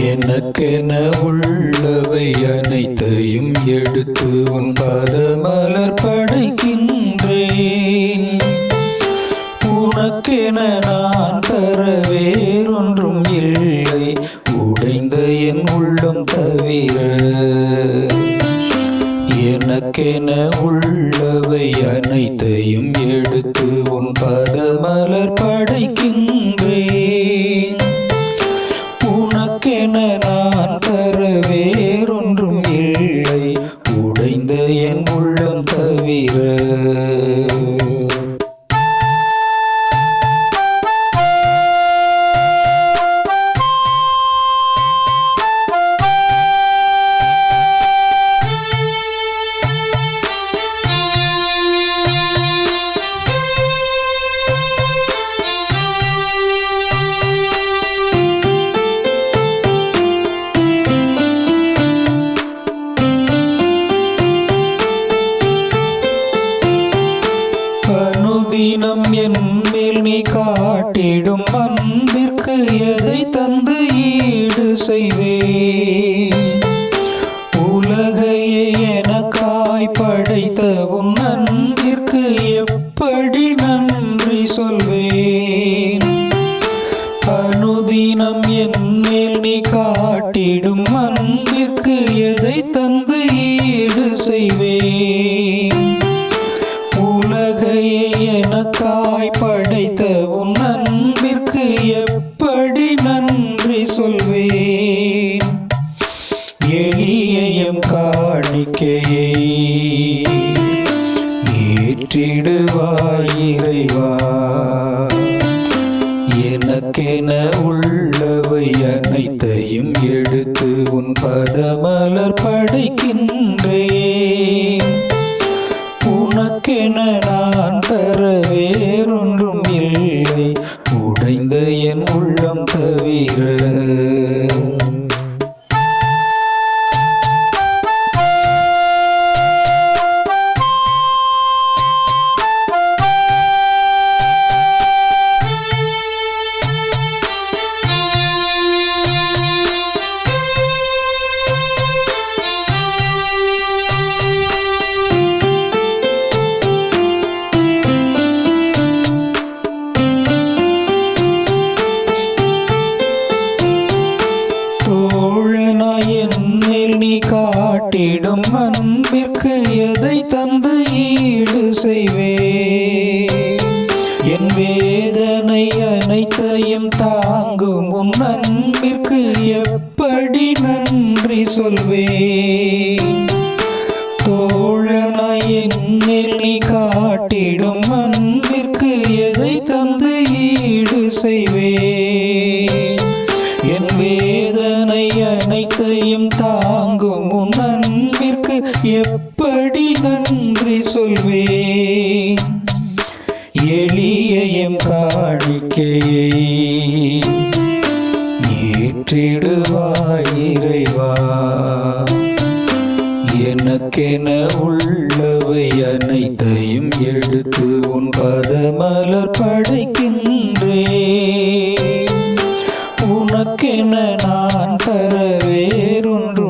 எனக்கென உள்ளவை அனைத்தையும் எடுத்து உன் பதமலர் படைக்கின்றேன். உனக்கென நான் தர வேறொன்றும் இல்லை. உடைந்த என் உள்ளம் தவிர எனக்கென உள்ளவை அனைத்தையும் எடுத்து உன் பதமலர் படைக்கின்றேன். என நான் தர வேறொன்றும் இல்லை. உடைந்த என் உள்ளம் தவிர காட்டிடும் அன்பிற்கு எதை தந்து ஈடு செய்வே உலகையே எனக்காய் படைத்த உன் அன்பிற்கு எப்படி நன்றி சொல்வேன்? அனுதினம் என் மேல் நீ காட்டிடும் அன்பிற்கு எதை தந்து ஈடு செய்வேன்? உலகையே எனக்காய் படைத்த நன்றி சொல்வேன். எளியம் காணிக்கையை ஏற்றிடுவாய் இறைவா. எனக்கென உள்ளவை அனைத்தையும் எடுத்து உன் பதமலர் படைக்கின்றேன். உனக்கென நான் தர காட்டிடும் அன்பிற்கு எதை தந்து ஈடு செய்வே என் வேதனை அனைத்தையும் தாங்கும் உன் அன்பிற்கு எப்படி நன்றி சொல்வே தோழனாய் என்னில் நீ காட்டிடும் அன்பிற்கு எதை தந்து ஈடு செய்வே என் வேதனை அனைத்தையும் தாங்கும் எப்படி நன்றி சொல்வேன். எளியையும் காணிக்கையே காணிக்கையை ஏற்றிடுவாய் இறைவா. எனக்கென உள்ளவை அனைத்தையும் எடுத்து உன் பதமலர் படைக்கின்றே உனக்கென நான் தர வேறொன்று